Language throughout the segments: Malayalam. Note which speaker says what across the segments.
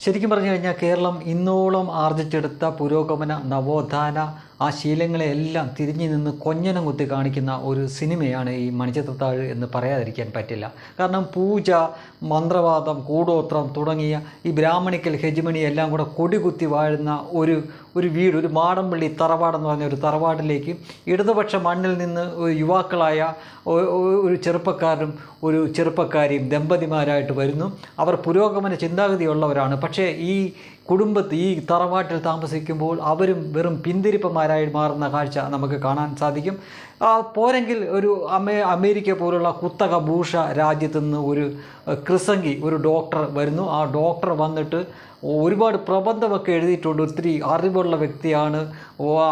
Speaker 1: ശരിക്കും പറഞ്ഞു കഴിഞ്ഞാൽ കേരളം ഇന്നോളം ആർജിച്ചെടുത്ത പുരോഗമന നവോത്ഥാന ആ ശീലങ്ങളെയെല്ലാം തിരിഞ്ഞു നിന്ന് കൊഞ്ഞനം കുത്തി കാണിക്കുന്ന ഒരു സിനിമയാണ് ഈ മണിച്ചിത്രത്താഴ് എന്ന് പറയാതിരിക്കാൻ പറ്റില്ല. കാരണം പൂജ മന്ത്രവാദം കൂടോത്രം തുടങ്ങിയ ഈ ബ്രാഹ്മണിക്കൽ ഹെജിമണി എല്ലാം കൂടെ കൊടികുത്തി വാഴുന്ന ഒരു ഒരു വീട് ഒരു മാടമ്പള്ളി തറവാടെന്ന് പറഞ്ഞ ഒരു തറവാടിലേക്ക് ഇടതുപക്ഷ മണ്ണിൽ നിന്ന് യുവാക്കളായ ഒരു ചെറുപ്പക്കാരനും ഒരു ചെറുപ്പക്കാരിയും ദമ്പതിമാരായിട്ട് വരുന്നു. അവർ പുരോഗമന ചിന്താഗതിയുള്ളവരാണ്. പക്ഷേ ഈ കുടുംബത്തിൽ ഈ തറവാട്ടിൽ താമസിക്കുമ്പോൾ അവരും വെറും പിന്തിരിപ്പന്മാരായി മാറുന്ന കാഴ്ച നമുക്ക് കാണാൻ സാധിക്കും. പോരെങ്കിൽ ഒരു അമേ അമേരിക്ക പോലുള്ള കുത്തക ഭൂഷ രാജ്യത്ത് നിന്ന് ഒരു ക്രിസംഗി ഒരു ഡോക്ടർ വരുന്നു. ആ ഡോക്ടർ വന്നിട്ട് ഒരുപാട് പ്രബന്ധമൊക്കെ എഴുതിയിട്ടുണ്ട്. ഒത്തിരി അറിവുള്ള വ്യക്തിയാണ്.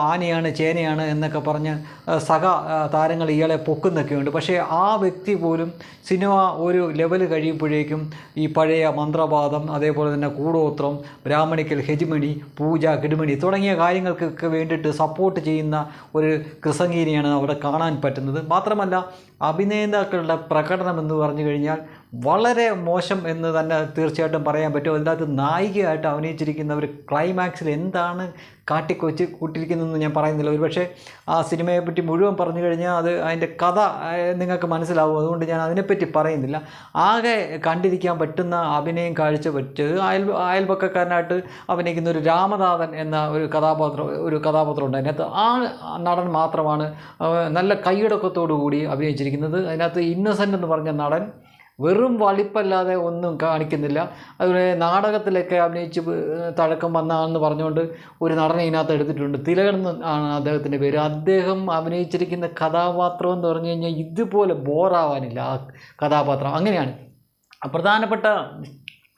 Speaker 1: ആനയാണ് ചേനയാണ് എന്നൊക്കെ പറഞ്ഞ് സഹ താരങ്ങൾ ഇയാളെ പൊക്കുന്നൊക്കെയുണ്ട് പക്ഷേ ആ വ്യക്തി പോലും സിനിമ ഒരു ലെവൽ കഴിയുമ്പോഴേക്കും ഈ പഴയ മന്ത്രവാദം അതേപോലെ തന്നെ കൂടോത്രം ബ്രാഹ്മണിക്കൽ ഹെജ്മണി പൂജ കിടുമണി തുടങ്ങിയ കാര്യങ്ങൾക്കൊക്കെ വേണ്ടിയിട്ട് സപ്പോർട്ട് ചെയ്യുന്ന ഒരു കൃസംഗീനിയാണ് അവിടെ കാണാൻ പറ്റുന്നത്. മാത്രമല്ല അഭിനേതാക്കളുടെ പ്രകടനം എന്ന് പറഞ്ഞു കഴിഞ്ഞാൽ വളരെ മോശം എന്ന് തന്നെ തീർച്ചയായിട്ടും പറയാൻ പറ്റും. അതിനകത്ത് നായികയായിട്ട് അഭിനയിച്ചിരിക്കുന്ന ഒരു ക്ലൈമാക്സിൽ എന്താണ് കാട്ടിക്കൊച്ച് കൂട്ടിയിരിക്കുന്നതെന്ന് ഞാൻ പറയുന്നില്ല. ഒരുപക്ഷെ ആ സിനിമയെ പറ്റി മുഴുവൻ പറഞ്ഞു കഴിഞ്ഞാൽ അത് അതിന്റെ കഥ നിങ്ങൾക്ക് മനസ്സിലാവും. അതുകൊണ്ട് ഞാൻ അതിനെപ്പറ്റി പറയുന്നില്ല. ആകെ കണ്ടിരിക്കാൻ പറ്റുന്ന അഭിനയം കാഴ്ച പറ്റിയത് അയൽ അയൽപക്കക്കാരനായിട്ട് അഭിനയിക്കുന്ന ഒരു രാമനാഥൻ എന്ന ഒരു കഥാപാത്രം ഒരു കഥാപാത്രം ഉണ്ട്. അതിനകത്ത് ആ നടൻ മാത്രമാണ് നല്ല കൈയടക്കത്തോടു കൂടി അഭിനയിച്ചിരിക്കുന്നത്. അതിനകത്ത് ഇന്നസെന്റ് എന്ന് പറഞ്ഞ നടൻ വെറും വളിപ്പല്ലാതെ ഒന്നും കാണിക്കുന്നില്ല. അതുപോലെ നാടകത്തിലൊക്കെ അഭിനയിച്ച് തഴക്കം വന്നാണെന്ന് പറഞ്ഞുകൊണ്ട് ഒരു നടനെ ഇതിനകത്ത് എടുത്തിട്ടുണ്ട്. തിലകൻ ആണ് അദ്ദേഹത്തിന്റെ പേര്. അദ്ദേഹം അഭിനയിച്ചിരിക്കുന്ന കഥാപാത്രം എന്ന് പറഞ്ഞു കഴിഞ്ഞാൽ ഇതുപോലെ ബോറാവാനില്ല ആ കഥാപാത്രം. അങ്ങനെയാണ്. പ്രധാനപ്പെട്ട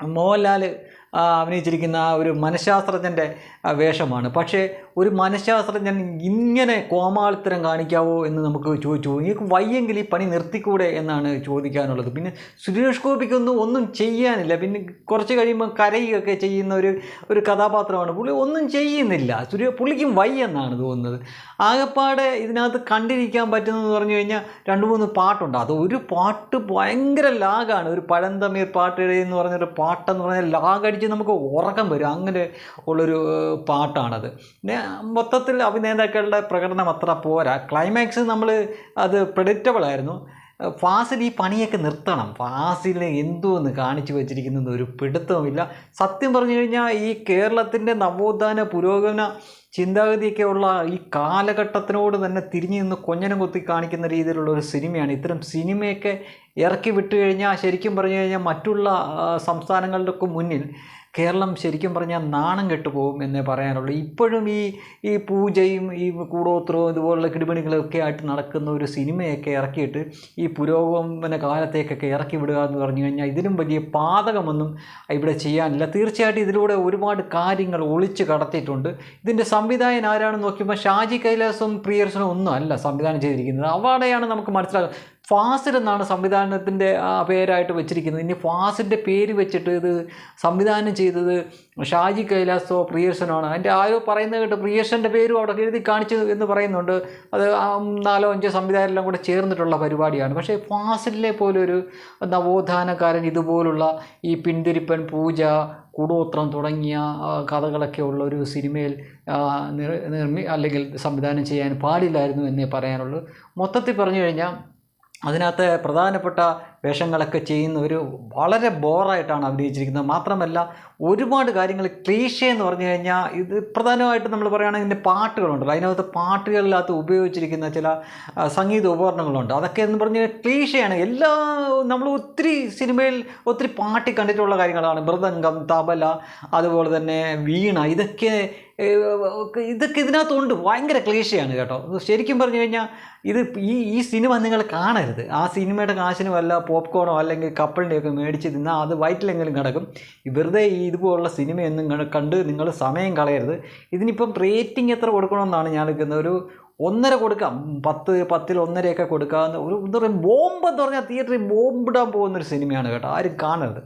Speaker 1: മോഹൻലാൽ അഭിനയിച്ചിരിക്കുന്ന ആ ഒരു മനഃശാസ്ത്രജ്ഞന്റെ വേഷമാണ്. പക്ഷേ ഒരു മനഃശാസ്ത്രജ്ഞൻ ഇങ്ങനെ കോമാളിത്തരം കാണിക്കാവോ എന്ന് നമുക്ക് ചോദിച്ചു നിങ്ങൾക്ക് വയ്യെങ്കിൽ ഈ പണി നിർത്തിക്കൂടെ എന്നാണ് ചോദിക്കാനുള്ളത്. പിന്നെ സുരേഷ് ഗോപിക്കൊന്നും ഒന്നും ചെയ്യാനില്ല. പിന്നെ കുറച്ച് കഴിയുമ്പോൾ കരയുകയൊക്കെ ചെയ്യുന്ന ഒരു ഒരു കഥാപാത്രമാണ്. പുള്ളി ഒന്നും ചെയ്യുന്നില്ല. സുരേ പുള്ളിക്കും വയ്യെന്നാണ് തോന്നുന്നത്. ആകെപ്പാടെ ഇതിനകത്ത് കണ്ടിരിക്കാൻ പറ്റുന്നതെന്ന് പറഞ്ഞു കഴിഞ്ഞാൽ രണ്ട് മൂന്ന് പാട്ടുണ്ട്. അത് ഒരു പാട്ട് ഭയങ്കര ലാഗാണ്. ഒരു പഴന്തമീർ പാട്ട് എന്ന് പറഞ്ഞൊരു പാട്ടെന്ന് പറഞ്ഞാൽ ലാഗടിച്ച് നമുക്ക് ഉറക്കം വരും. അങ്ങനെ ഉള്ളൊരു പാട്ടാണത്. പിന്നെ മൊത്തത്തിൽ അഭിനേതാക്കളുടെ പ്രകടനം അത്ര പോരാ. ക്ലൈമാക്സ് നമ്മൾ അത് പ്രഡിക്റ്റബിൾ ആയിരുന്നു. ഫാസിൽ ഈ പണിയൊക്കെ നിർത്തണം. ഫാസിൽ എന്തോന്ന് കാണിച്ചു വെച്ചിരിക്കുന്നത് ഒരു പിടുത്തവുമില്ല. സത്യം പറഞ്ഞു കഴിഞ്ഞാൽ ഈ കേരളത്തിന്റെ നവോത്ഥാന പുരോഗമന ചിന്താഗതിയൊക്കെ ഉള്ള ഈ കാലഘട്ടത്തിനോട് തന്നെ തിരിഞ്ഞു നിന്ന് കൊഞ്ഞനം കൊത്തി കാണിക്കുന്ന രീതിയിലുള്ള ഒരു സിനിമയാണ്. ഇത്തരം സിനിമയൊക്കെ ഇറക്കി വിട്ടു കഴിഞ്ഞാൽ ശരിക്കും പറഞ്ഞു കഴിഞ്ഞാൽ മറ്റുള്ള സംസ്ഥാനങ്ങളുടെയൊക്കെ മുന്നിൽ കേരളം ശരിക്കും പറഞ്ഞാൽ നാണം കെട്ടുപോകും എന്നേ പറയാനുള്ളൂ. ഇപ്പോഴും ഈ ഈ പൂജയും ഈ കൂടോത്രവും ഇതുപോലുള്ള കിടിപണികളൊക്കെ ആയിട്ട് നടക്കുന്ന ഒരു സിനിമയൊക്കെ ഇറക്കിയിട്ട് ഈ പുരോഗമന കാലത്തേക്കൊക്കെ ഇറക്കി വിടുക എന്ന് പറഞ്ഞു കഴിഞ്ഞാൽ ഇതിലും വലിയ പാതകമൊന്നും ഇവിടെ ചെയ്യാനില്ല. തീർച്ചയായിട്ടും ഇതിലൂടെ ഒരുപാട് കാര്യങ്ങൾ ഒളിച്ച് കടത്തിയിട്ടുണ്ട്. ഇതിന്റെ സംവിധായകൻ ആരാണെന്ന് നോക്കിയപ്പോൾ ഷാജി കൈലാസും പ്രിയർസനും ഒന്നും അല്ല സംവിധാനം ചെയ്തിരിക്കുന്നത്. അവിടെയാണ് നമുക്ക് മനസ്സിലാകുക ഫാസിൽ എന്നാണ് സംവിധാനത്തിന്റെ ആ പേരായിട്ട് വെച്ചിരിക്കുന്നത്. ഇനി ഫാസിന്റെ പേര് വെച്ചിട്ട് ഇത് സംവിധാനം ചെയ്തത് ഷാജി കൈലാസോ പ്രിയർഷനാണ് അതിന്റെ ആരോ പറയുന്നത് കേട്ട് പ്രിയർഷന്റെ പേരും അവിടെ എഴുതി കാണിച്ചു എന്ന് പറയുന്നുണ്ട്. അത് നാലോ അഞ്ചോ സംവിധായകരെല്ലാം കൂടെ ചേർന്നിട്ടുള്ള പരിപാടിയാണ്. പക്ഷേ ഫാസിലിനെ പോലൊരു നവോത്ഥാനക്കാരൻ ഇതുപോലുള്ള ഈ പിന്തിരിപ്പൻ പൂജ കൂടോത്രം തുടങ്ങിയ കഥകളൊക്കെ ഉള്ള ഒരു സിനിമയിൽ നിർമ്മി അല്ലെങ്കിൽ സംവിധാനം ചെയ്യാൻ പാടില്ലായിരുന്നു എന്നേ പറയാനുള്ളൂ. മൊത്തത്തിൽ പറഞ്ഞു കഴിഞ്ഞാൽ അതിനകത്ത് പ്രധാനപ്പെട്ട വേഷങ്ങളൊക്കെ ചെയ്യുന്ന ഒരു വളരെ ബോറായിട്ടാണ് അഭിനയിച്ചിരിക്കുന്നത്. മാത്രമല്ല ഒരുപാട് കാര്യങ്ങൾ ക്ലീഷേ എന്ന് പറഞ്ഞു കഴിഞ്ഞാൽ ഇത് പ്രധാനമായിട്ട് നമ്മൾ പറയുകയാണെങ്കിൽ ഇതിന്റെ പാട്ടുകളുണ്ടല്ലോ അതിനകത്ത് പാട്ടുകളിനകത്ത് ഉപയോഗിച്ചിരിക്കുന്ന ചില സംഗീത ഉപകരണങ്ങളുണ്ട്. അതൊക്കെ എന്ന് പറഞ്ഞു കഴിഞ്ഞാൽ ക്ലീഷയാണ്. എല്ലാ നമ്മൾ ഒത്തിരി സിനിമയിൽ ഒത്തിരി പാട്ടി കണ്ടിട്ടുള്ള കാര്യങ്ങളാണ്. മൃദംഗം തബല അതുപോലെ തന്നെ വീണ ഇതൊക്കെ ഇതൊക്കെ ഇതിനകത്തുണ്ട്. ഭയങ്കര ക്ലേശയാണ് കേട്ടോ. ശരിക്കും പറഞ്ഞു കഴിഞ്ഞാൽ ഇത് ഈ ഈ സിനിമ നിങ്ങൾ കാണരുത്. ആ സിനിമയുടെ കാശിന് വല്ല പോപ്കോണോ അല്ലെങ്കിൽ കപ്പിളിന്റെയൊക്കെ മേടിച്ച് തിന്നാൽ അത് വയറ്റിലെങ്കിലും കിടക്കും. വെറുതെ ഈ ഇതുപോലുള്ള സിനിമയൊന്നും കണ്ട് നിങ്ങൾ സമയം കളയരുത്. ഇതിനിപ്പം റേറ്റിംഗ് എത്ര കൊടുക്കണമെന്നാണ് ഞാൻ നിൽക്കുന്നത്. ഒരു ഒന്നര കൊടുക്കാം. പത്ത് പത്തിൽ ഒന്നരയൊക്കെ കൊടുക്കാവുന്ന ഒരു എന്താ പറയുക ബോംബെന്ന് പറഞ്ഞാൽ തിയേറ്ററിൽ ബോംബിടാൻ പോകുന്നൊരു സിനിമയാണ് കേട്ടോ. ആരും കാണരുത്.